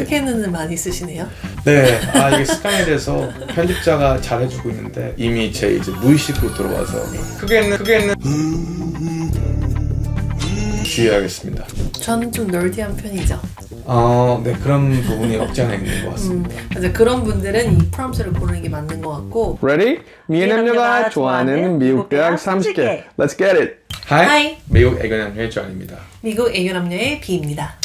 크게는 많이 쓰시네요. 네, 아 이게 습관이 돼서 편집자가 잘해주고 있는데 이미 제 이제 무의식으로 들어와서 크게는 크게는 주의하겠습니다. 저는 좀 널디한 편이죠. 어, 네 그런 부분이 없지 않아 있는 것 같습니다. 그래서 그런 분들은 이 프롬프트를 고르는 게 맞는 것 같고 Ready? 미남녀가 좋아하는 미국 대학 30개. Let's get it. Hi, Hi. 미국 애견 남녀의 조안입니다. 미국 애교 남녀의 비입니다.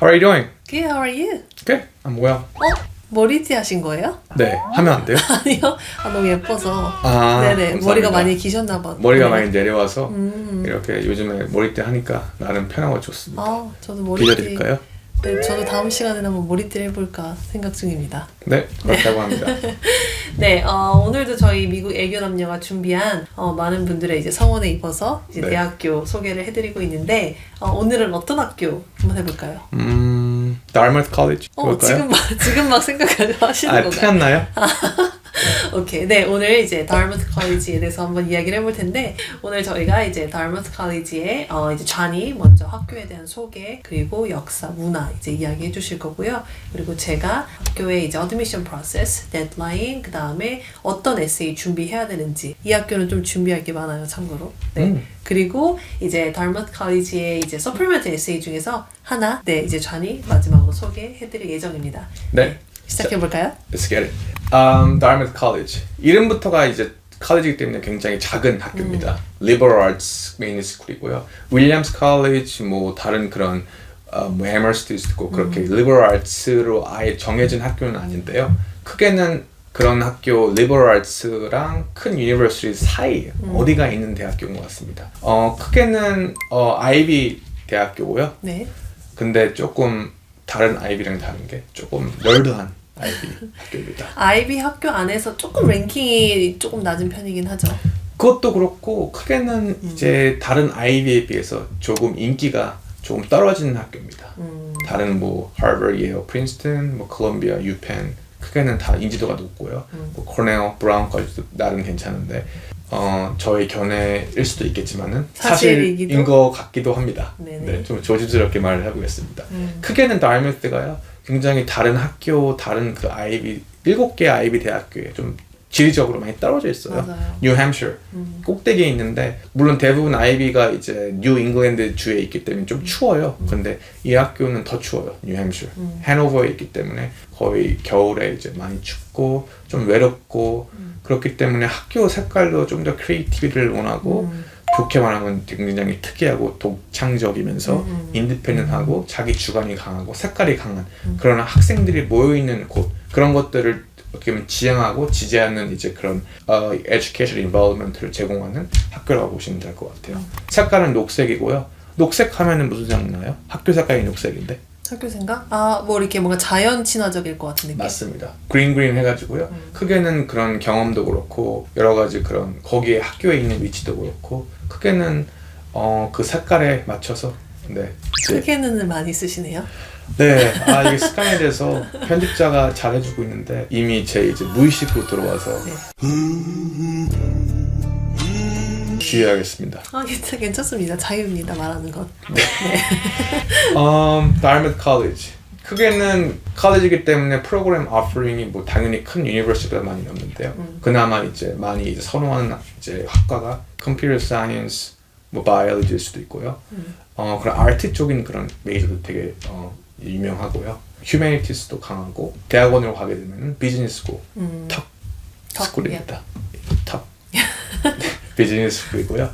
How are you doing? Good, how are you? Good, I'm well. 어? 머리띠 하신 거예요? 네, 하면 안 돼요? 아니요. 아, 너무 예뻐서. 아, 네네. 감사합니다. 머리가 많이 기셨나 봐. 머리가 네. 많이 내려와서 음. 이렇게 요즘에 머리띠 하니까 나름 편하고 좋습니다. 아, 저도 머리띠. 빌려드릴까요? 네, 저도 다음 시간에 한번 머리띠를 해볼까 생각 중입니다. 네, 그렇다고 합니다. 네, 어, 오늘도 저희 미국 애교 남녀가 준비한 어, 많은 분들의 이제 성원에 입어서 이제 네. 대학교 소개를 해드리고 있는데 어, 오늘은 어떤 학교 한번 해볼까요? 음, Dartmouth College 어? 지금 막 지금 막 생각하시는 아, 건가요? 틀렸나요? 오케이. 네, 오늘 이제 다르머스 컬리지에 대해서 한번 이야기를 해볼 텐데, 오늘 저희가 이제 다르머스 컬리지의 어, 이제 좌니 먼저 학교에 대한 소개, 그리고 역사, 문화 이제 이야기해 주실 거고요. 그리고 제가 학교의 이제 어드미션 프로세스, 데드라인, 그 다음에 어떤 에세이 준비해야 되는지, 이 학교는 좀 준비할 게 많아요, 참고로. 네. 음. 그리고 이제 다르머스 컬리지의 이제 서플멘트 에세이 중에서 하나, 네, 이제 좌니 마지막으로 소개해 드릴 예정입니다. 네. 시작해 볼까요? Let's get it. Um, Dartmouth College. 이름부터가 이제 college이기 때문에 굉장히 작은 학교입니다. Liberal Arts Main School이고요. Williams College, 뭐 다른 그런 어, 뭐 Amherst도 있고 그렇게 Liberal Arts로 아예 정해진 학교는 아닌데요. 크게는 그런 학교 Liberal Arts랑 큰 University 사이 어디가 있는 대학교인 것 같습니다. 어 크게는 어 아이비 대학교고요. 네. 근데 조금 다른 아이비랑 다른 게 조금 널드한 아이비 학교입니다. 아이비 학교 안에서 조금 랭킹이 조금 낮은 편이긴 하죠. 그것도 그렇고 크게는 이제 다른 아이비에 비해서 조금 인기가 조금 떨어지는 학교입니다. 음, 다른 뭐 하버드, 예일, 프린스턴, 뭐 콜롬비아, 유펜 크게는 다 인지도가 높고요. 뭐 코넬, 브라운까지도 나름 괜찮은데 어 저의 견해일 수도 있겠지만은? 사실인 것 같기도 합니다. 네네. 네, 좀 조심스럽게 말을 해보겠습니다. 음. 크게는 다르메스가요 굉장히 다른 학교, 다른 그 아이비 일곱 개 아이비 대학교에 좀 지리적으로 많이 떨어져 있어요. 뉴햄셔 음. 꼭대기에 있는데 물론 대부분 아이비가 이제 뉴 잉글랜드 주에 있기 때문에 좀 추워요. 근데 이 학교는 더 추워요. 뉴햄셔, 음. 해노버에 있기 때문에 거의 겨울에 이제 많이 춥고 좀 외롭고 음. 그렇기 때문에 학교 색깔도 좀 더 크리에이티비티를 원하고 음. 좋게 말하면 굉장히 특이하고 독창적이면서 음. 인디펜던하고 자기 주관이 강하고 색깔이 강한 음. 그런 학생들이 모여 있는 곳 그런 것들을 어떻게 보면 지향하고 지지하는 이제 그런 어, education involvement를 제공하는 학교라고 보시면 될 것 같아요. 색깔은 녹색이고요. 녹색 하면은 무슨 생각나요? 학교 색깔이 녹색인데 학교 생각? 아, 뭐 이렇게 뭔가 자연 친화적일 것 같은 느낌. 맞습니다. 그린 그린 해가지고요. 음. 크게는 그런 경험도 그렇고 여러 가지 그런 거기에 학교에 있는 위치도 그렇고 크게는 어, 그 색깔에 맞춰서 네 크게는 많이 쓰시네요. 네, 아 이게 습관이 돼서 편집자가 잘해주고 있는데 이미 제 이제 무의식으로 들어와서 네. 주의하겠습니다. 아, 괜찮, 괜찮습니다. 자유입니다. 말하는 건. um, Dartmouth College. 크게는 컬리지이기 때문에 프로그램 오퍼링이 뭐 당연히 큰 유니버시티보다 많이 넘는데요. 음. 그나마 이제 많이 이제 선호하는 이제 학과가 컴퓨터 사이언스, 뭐 바이올로지일 수도 있고요. 음. 어 그런 아트 쪽인 그런 메이저도 되게 어, 유명하고요. 휴메니티스도 강하고 대학원으로 가게 되면 비즈니스 스쿨 음. 탑 탑, 스쿨입니다. 탑 비즈니스 스쿨이고요.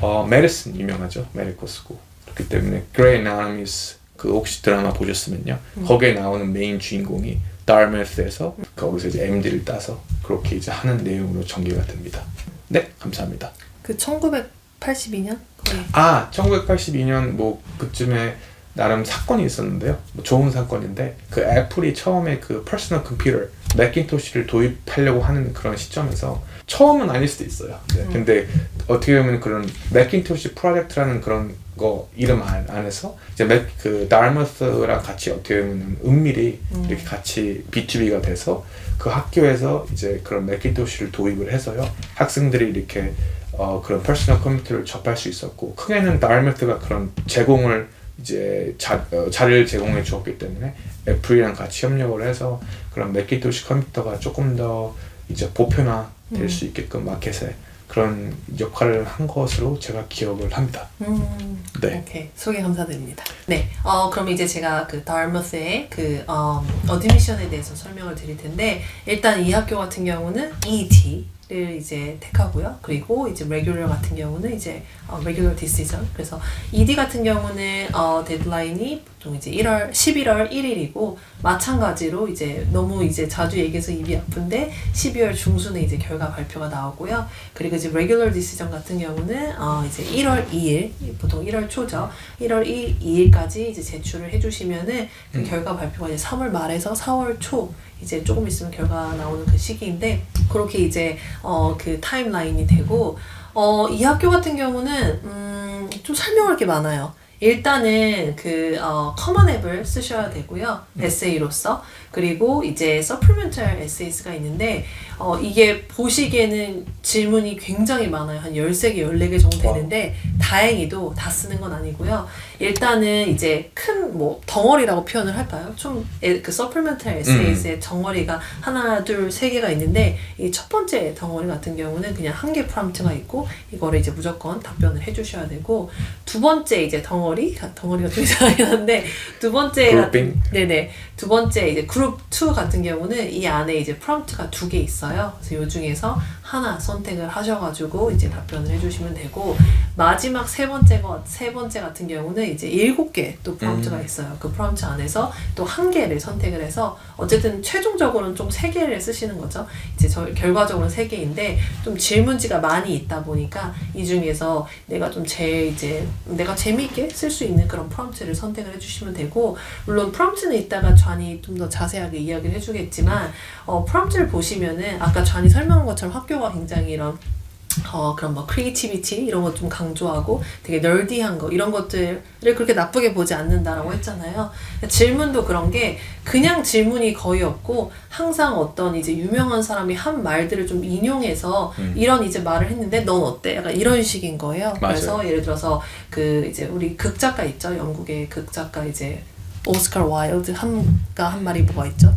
어 메디슨 유명하죠. 메디컬 스쿨. 그렇기 때문에 그레이 나미스 그 혹시 드라마 보셨으면요. 거기에 나오는 메인 주인공이 다르메스에서 거기서 이제 MD를 따서 그렇게 이제 하는 내용으로 전개가 됩니다. 네, 감사합니다. 그 1982년? 거의. 아, 1982년 뭐 그쯤에 나름 사건이 있었는데요. 뭐 좋은 사건인데 그 애플이 처음에 그 퍼스널 컴퓨터 맥킨토시를 도입하려고 하는 그런 시점에서 처음은 아닐 수도 있어요. 네. 음. 근데 어떻게 보면 그런 맥킨토시 프로젝트라는 그런 거 이름 안, 안에서 이제 맥, 그 다르머스랑 같이 어떻게 보면 은밀히 음. 이렇게 같이 B2B가 돼서 그 학교에서 이제 그런 맥킨토시를 도입을 해서요. 학생들이 이렇게 어, 그런 퍼스널 컴퓨터를 접할 수 있었고 크게는 다르머스가 그런 제공을 이제 자, 어, 자리를 제공해 주었기 때문에 애플이랑 같이 협력을 해서 그런 맥키토시 컴퓨터가 조금 더 이제 보편화 될수 있게끔 마켓에 그런 역할을 한 것으로 제가 기억을 합니다. 음, 네. 오케이 소개 감사드립니다. 네, 어 그럼 이제 제가 그 다르머스의 그 어, 어드미션에 대해서 설명을 드릴 텐데 일단 이 학교 같은 경우는 ET 를 이제 택하고요. 그리고 이제 regular 같은 경우는 이제 어, regular decision. 그래서 ED 같은 경우는 어, 데드라인이 보통 이제 1월 11월 1일이고 마찬가지로 이제 너무 이제 자주 얘기해서 입이 아픈데 12월 중순에 이제 결과 발표가 나오고요. 그리고 이제 regular decision 같은 경우는 어 이제 1월 2일 보통 1월 초죠. 1월 2, 2일까지 이제 제출을 해주시면은 그 결과 발표가 이제 3월 말에서 4월 초 이제 조금 있으면 결과 나오는 그 시기인데 그렇게 이제 어 그 타임라인이 되고 어 이 학교 같은 경우는 음 좀 설명할 게 많아요. 일단은 그 어, 커먼 앱을 쓰셔야 되고요. 에세이로서. 그리고 이제 서플멘탈 에세이스가 있는데 어, 이게 보시기에는 질문이 굉장히 많아요. 한 13개, 14개 정도 되는데 다행히도 다 쓰는 건 아니고요. 일단은 이제 큰 뭐 덩어리라고 표현을 할까요? 좀 그 서플멘탈 에세이스의 덩어리가 하나, 둘, 세 개가 있는데 이 첫 번째 덩어리 같은 경우는 그냥 한 개 프롬프트가 있고 이거를 이제 무조건 답변을 해주셔야 되고 두 번째 이제 덩어리 덩어리가 좀 이상하긴 한데 두 번째 그룹핑. 네네 두 번째 이제 그룹 2 같은 경우는 이 안에 이제 프롬프트가 두 개 있어요. 그래서 이 중에서 하나 선택을 하셔가지고 이제 답변을 해주시면 되고 마지막 세 번째 거세 번째 같은 경우는 이제 일곱 개 또 프롬프트가 있어요. 그 프롬프트 안에서 또 한 개를 선택을 해서 어쨌든 최종적으로는 좀 세 개를 쓰시는 거죠. 이제 저 결과적으로는 세 개인데 좀 질문지가 많이 있다 보니까 이 중에서 내가 좀 제일 이제 내가 재미있게 쓸 수 있는 그런 프롬프트를 선택을 해주시면 되고 물론 프롬프트는 이따가 좌니 좀 더 자세하게 이야기를 해주겠지만 어, 프롬프트를 보시면은 아까 좌니 설명한 것처럼 학교가 굉장히 이런 어 그런 뭐 크리에이티비티 이런 거좀 강조하고 되게 널디한 거 이런 것들을 그렇게 나쁘게 보지 않는다라고 했잖아요. 질문도 그런 게 그냥 질문이 거의 없고 항상 어떤 이제 유명한 사람이 한 말들을 좀 인용해서 이런 이제 말을 했는데 넌 어때? 약간 이런 식인 거예요. 그래서 예를 들어서 그 이제 우리 극작가 있죠. 영국의 극작가 이제 오스카 와일드 한가 한 말이 뭐가 있죠?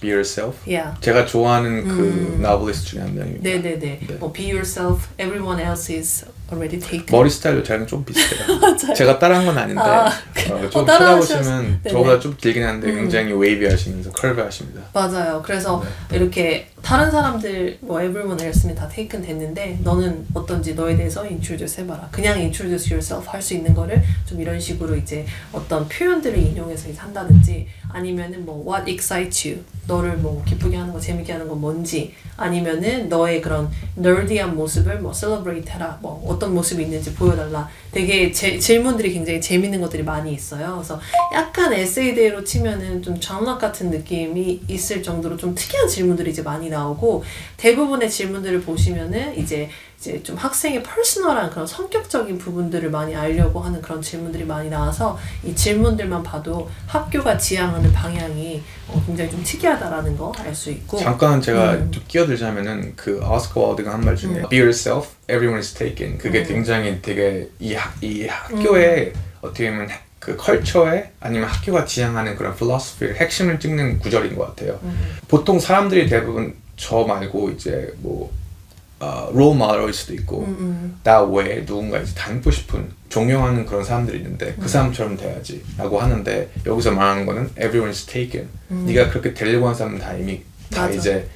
Be yourself. Yeah. 제가 좋아하는 그 나블리스트 중에 한 명입니다. 네네네. 네. 뭐 be yourself, everyone else is already taken. 머리 스타일도 저랑 좀 비슷해요. 제가 따라한 건 아닌데 아, 어, 좀 어, 따라하셨- 네네. 저보다 좀 길긴 한데 음. 굉장히 웨이비 하시면서 컬브 하십니다. 맞아요. 그래서 네. 이렇게 다른 사람들 뭐 everyone else는 다 taken 됐는데 너는 어떤지 너에 대해서 introduce 해봐라. 그냥 introduce yourself 할 수 있는 거를 좀 이런 식으로 이제 어떤 표현들을 인용해서 이제 한다든지 아니면은 뭐 what excites you? 너를 뭐 기쁘게 하는 거 재밌게 하는 건 뭔지? 아니면은 너의 그런 nerdy한 모습을 뭐 celebrate 해라. 뭐 어떤 모습이 있는지 보여달라. 되게 제, 질문들이 굉장히 재밌는 것들이 많이 있어요. 그래서 약간 에세이대로 치면은 좀 장락 같은 느낌이 있을 정도로 좀 특이한 질문들이 이제 많이 나 오고 대부분의 질문들을 보시면은 이제 이제 좀 학생의 퍼스널한 그런 성격적인 부분들을 많이 알려고 하는 그런 질문들이 많이 나와서 이 질문들만 봐도 학교가 지향하는 방향이 어, 굉장히 좀 특이하다라는 거 알 수 있고 잠깐 제가 음. 좀 끼어들자면은 그 오스카 와일드가 한 말 중에 Be yourself, everyone is taken. 그게 음. 굉장히 되게 이, 학, 이 학교의 어떻게 보면 그 컬처에 아니면 학교가 지향하는 그런 필로소피의 핵심을 찍는 구절인 것 같아요. 음. 보통 사람들이 대부분 저 말고 이제 뭐 어, 롤 모델일 수도 있고 음, 음. 나 외에 누군가 이제 닮고 싶은 존경하는 그런 사람들이 있는데 음. 그 사람처럼 돼야지 라고 하는데 여기서 말하는 거는 everyone is taken 네가 그렇게 되려고 하는 사람은 다 이미 다 음. 맞아. 이제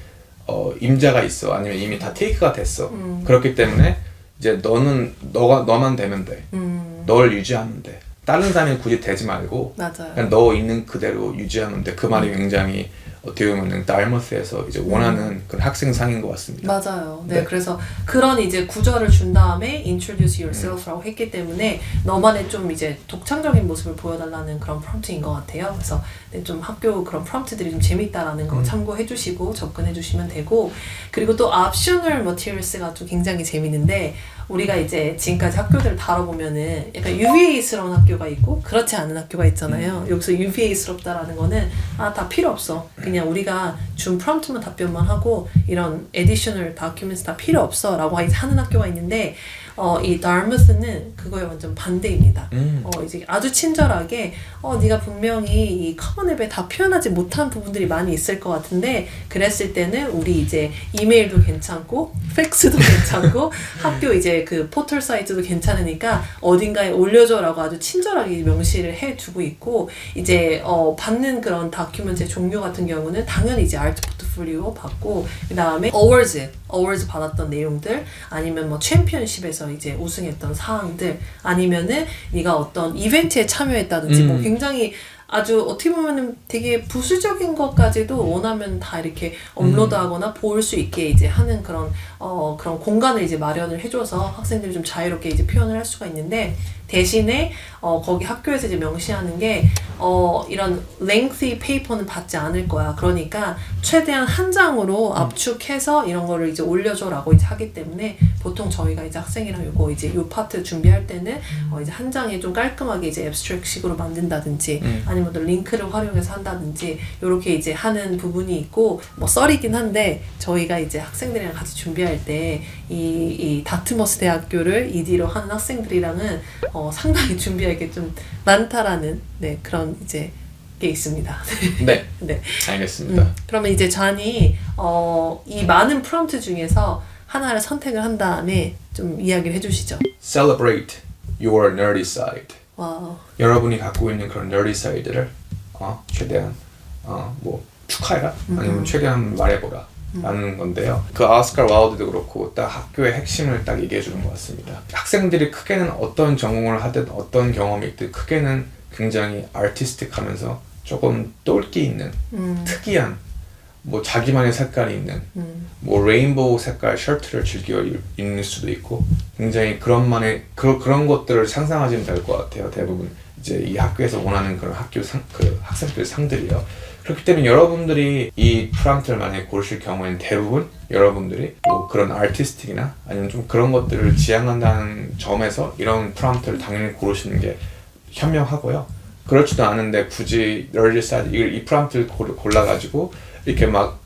어, 임자가 있어 아니면 이미 다 테이크가 됐어 음. 그렇기 때문에 이제 너는 너가 너만 되면 돼 음, 널 유지하면 돼 다른 사람이 굳이 되지 말고 맞아요. 그냥 너 있는 그대로 유지하면 돼 그 말이 음. 굉장히 어떻게 보면은 달머스에서 이제 원하는 그런 학생상인 것 같습니다. 맞아요. 네, 네. 그래서 그런 이제 구절을 준 다음에 introduce yourself라고 했기 때문에 너만의 좀 이제 독창적인 모습을 보여달라는 그런 프롬프트인 것 같아요. 그래서 네, 좀 학교 그런 프롬프트들이 좀 재밌다라는 거 참고해 주시고 접근해 주시면 되고 그리고 또 optional materials가 또 굉장히 재밌는데 우리가 이제 지금까지 학교들을 다뤄보면은 약간 UVA스러운 학교가 있고 그렇지 않은 학교가 있잖아요. 여기서 UVA스럽다라는 거는 아 다 필요 없어. 그냥 우리가 준 프롬프트만 답변만 하고 이런 additional documents 다 필요 없어라고 하는 학교가 있는데 어, 이 다르무스는 그거에 완전 반대입니다. 음. 어, 이제 아주 친절하게 어, 네가 분명히 이 커먼앱에 다 표현하지 못한 부분들이 많이 있을 것 같은데 그랬을 때는 우리 이제 이메일도 괜찮고 팩스도 괜찮고 학교 이제 그 포털 사이트도 괜찮으니까 어딘가에 올려줘라고 아주 친절하게 명시를 해두고 있고 이제 어, 받는 그런 다큐멘트의 종류 같은 경우는 당연히 이제 아트 포트폴리오 받고 그 다음에 어워즈 어워즈 받았던 내용들 아니면 뭐 챔피언십에서 이제 우승했던 사항들 아니면은 네가 어떤 이벤트에 참여했다든지 뭐 음. 굉장히 아주 어떻게 보면은 되게 부수적인 것까지도 원하면 다 이렇게 업로드하거나 볼수 있게 이제 하는 그런 어 그런 공간을 이제 마련을 해줘서 학생들이 좀 자유롭게 이제 표현을 할 수가 있는데 대신에 어 거기 학교에서 이제 명시하는 게 어 이런 lengthy paper는 받지 않을 거야. 그러니까 최대한 한 장으로 압축해서 이런 거를 이제 올려줘라고 이제 하기 때문에 보통 저희가 이제 학생이랑 요거 이제 요 파트 준비할 때는 어 이제 한 장에 좀 깔끔하게 이제 앱스트랙식으로 만든다든지 음. 아니면 또 링크를 활용해서 한다든지 요렇게 이제 하는 부분이 있고 뭐 썰이긴 한데 저희가 이제 학생들이랑 같이 준비할 때 이 이 다트머스 대학교를 ED로 하는 학생들이랑은 어 상당히 준비할 게 좀 많다라는 네 그런 이제 게 있습니다. 네, 네. 알겠습니다. 음, 그러면 이제 잔이 어, 이 많은 프롬프트 중에서 하나를 선택을 한 다음에 좀 이야기를 해주시죠. Celebrate your nerdy side. 와, 여러분이 갖고 있는 그런 nerdy side를 어, 최대한 어, 뭐 축하해라 아니면 최대한 말해보라 라는 건데요. 그 아스카 와일드도 그렇고 딱 학교의 핵심을 딱 얘기해 주는 것 같습니다. 학생들이 크게는 어떤 전공을 하든 어떤 경험이 있든 크게는 굉장히 아티스틱하면서 조금 똘끼 있는 음, 특이한 뭐 자기만의 색깔이 있는 음, 뭐 레인보우 색깔 셔츠를 즐겨 입- 입는 수도 있고 굉장히 그런만의 그, 그런 것들을 상상하시면 될 것 같아요 대부분 이제 이 학교에서 원하는 그런 학교 상, 그 학생들 상들이요 그렇기 때문에 여러분들이 이 프랑트를 만약에 고르실 경우에는 대부분 여러분들이 뭐 그런 아티스틱이나 아니면 좀 그런 것들을 지향한다는 점에서 이런 프랑트를 당연히 고르시는 게 현명하고요 그렇지도 않은데 굳이 널리 사이드 이걸 이 프랑트를 골- 골라가지고 이렇게 막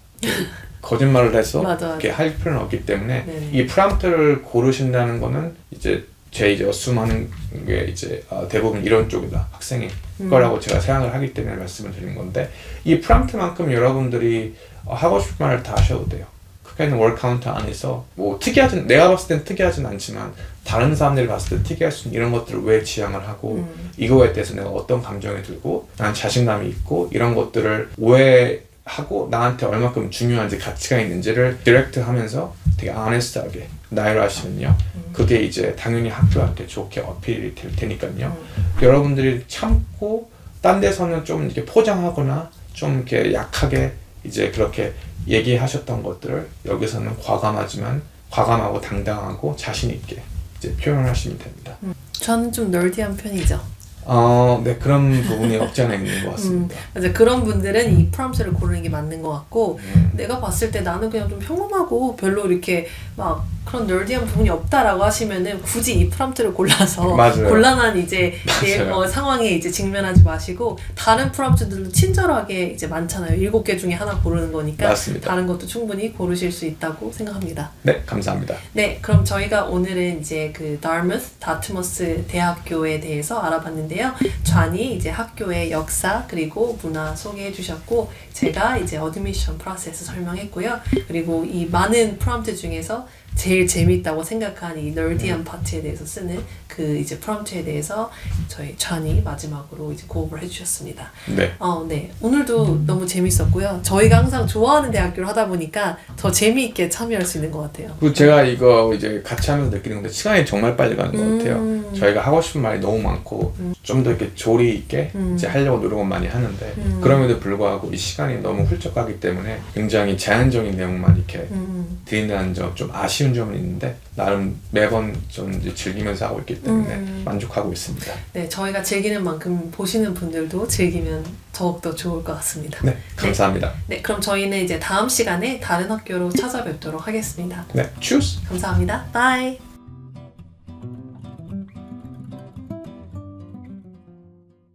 거짓말을 해서 맞아, 맞아. 이렇게 할 필요는 없기 때문에 네네. 이 프랑트를 고르신다는 거는 이제 제 이제 어수하는 게 이제 아, 대부분 이런 쪽이다 학생이 음. 거라고 제가 생각을 하기 때문에 말씀을 드리는 건데 이 프랑트만큼 여러분들이 어, 하고 싶은 말을 다 하셔도 돼요. 크게는 월 카운트 안에서 뭐 특이하진 내가 봤을 땐 특이하진 않지만 다른 사람들이 봤을 때 특이할 수 있는 이런 것들을 왜 지향을 하고 음. 이거에 대해서 내가 어떤 감정이 들고 난 자신감이 있고 이런 것들을 오해하고 나한테 얼마큼 중요한지 가치가 있는지를 디렉트 하면서 되게 아네스트하게 나열을 하시면요 그게 이제 당연히 학교한테 좋게 어필이 될 테니까요 여러분들이 참고 딴 데서는 좀 이렇게 포장하거나 좀 이렇게 약하게 이제 그렇게 얘기하셨던 것들을 여기서는 과감하지만 과감하고 당당하고 자신 있게 이제 표현을 하시면 됩니다. 저는 좀 널디한 편이죠. 어, 네 그런 부분이 없지 않아 있는 것 같습니다. 맞아 그런 분들은 이 프롬프트를 고르는 게 맞는 것 같고 음. 내가 봤을 때 나는 그냥 좀 평범하고 별로 이렇게 막 그런 널디한 부분이 없다라고 하시면은 굳이 이 프롬프트를 골라서 맞아요. 곤란한 이제 내, 맞아요. 어, 상황에 이제 직면하지 마시고 다른 프롬프트들도 친절하게 이제 많잖아요. 일곱 개 중에 하나 고르는 거니까 맞습니다. 다른 것도 충분히 고르실 수 있다고 생각합니다. 네 감사합니다. 네, 그럼 저희가 오늘은 이제 그 다르무스 다트머스 대학교에 대해서 알아봤는데 요. 좌니 이제 학교의 역사 그리고 문화 소개해 주셨고 제가 이제 어드미션 프로세스 설명했고요. 그리고 이 많은 프롬프트 중에서 제일 재밌다고 생각한 이 널디한 파트에 대해서 쓰는 그 이제 프롬프트에 대해서 저희 좌니 마지막으로 이제 고업을 해주셨습니다. 네. 어, 네. 오늘도 너무 재밌었고요. 저희가 항상 좋아하는 대학교를 하다 보니까 더 재미있게 참여할 수 있는 것 같아요. 그리고 제가 이거 이제 같이 하면서 느끼는 건데 시간이 정말 빨리 가는 것 음. 같아요. 저희가 하고 싶은 말이 너무 많고 좀더 이렇게 조리 있게 음. 이제 하려고 노력은 많이 하는데 음. 그럼에도 불구하고 이 시간이 너무 훌쩍 가기 때문에 굉장히 제한적인 내용만 이렇게 음, 드린다는 점 좀 아쉬운 점은 있는데 나름 매번 좀 즐기면서 하고 있기 때문에 음. 만족하고 있습니다. 네, 저희가 즐기는 만큼 보시는 분들도 즐기면 더욱더 좋을 것 같습니다. 네, 감사합니다. 네, 그럼 저희는 이제 다음 시간에 다른 학교로 찾아뵙도록 하겠습니다. 네, 추스. 감사합니다. 바이.